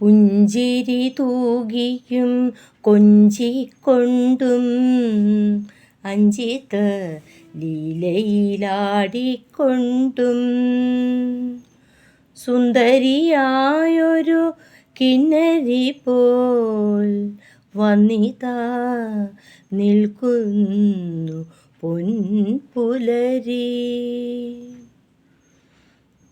പുഞ്ചിരി തൂകിയും കൊഞ്ചിക്കൊണ്ടും അഞ്ചിത്ത് ലീലയിലാടിക്കൊണ്ടും. സുന്ദരിയായൊരു കിന്നരി പോൽ വന്നിത നിൽക്കുന്നു പൊൻപുലരി.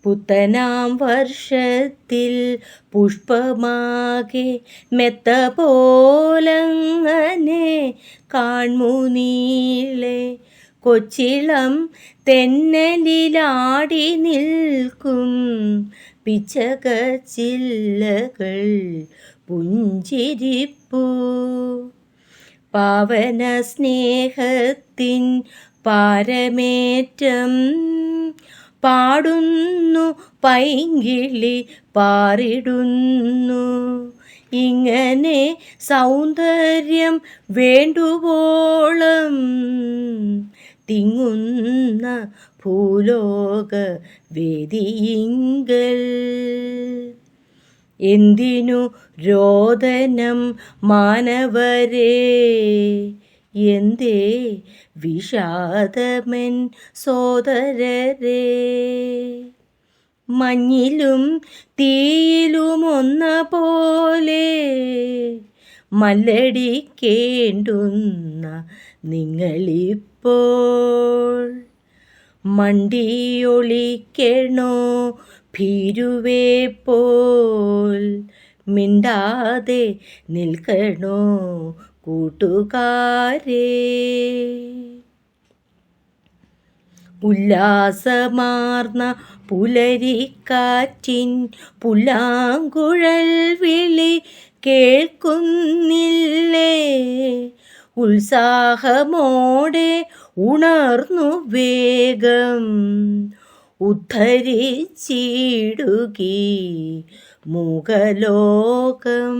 പുത്തനാം വർഷത്തിൽ പുഷ്പമാകെ മെത്ത പോലങ്ങനെ കാൺമുനീലെ കൊച്ചിളം തെന്നലിലാടി നിൽക്കും പിച്ചക ചില്ലകൾ പുഞ്ചിരിപ്പൂ. പാവന സ്നേഹത്തിൻ പാരമേറ്റം പാടുന്നു പൈങ്കിളി പാറിടുന്നു. ഇങ്ങനെ സൗന്ദര്യം വേണ്ടുവോളം തിങ്ങുന്ന ഭൂലോക വേദിയിങ്കൽ. എന്തിനു രോദനം മാനവരേ? എന്തേ? വിഷാദമൻ സോദരരേ. മഞ്ഞിലും തീയിലും ഒന്ന പോലെ മല്ലടിക്കേണ്ടുന്ന നിങ്ങളിപ്പോൾ മണ്ടിയൊളിക്കണോ ഭീരുവേ പോൽ മിണ്ടാതെ നിൽക്കണോ കൂട്ടുകാരേ. ഉല്ലാസമാർന്ന പുലരിക്കാറ്റിൻ പുല്ലാങ്കുഴൽ വിളി കേൾക്കുന്നില്ലേ? ഉത്സാഹമോടെ ഉണർന്നു വേഗം ഉദ്ധരിച്ചിടുകി മുഖലോകം.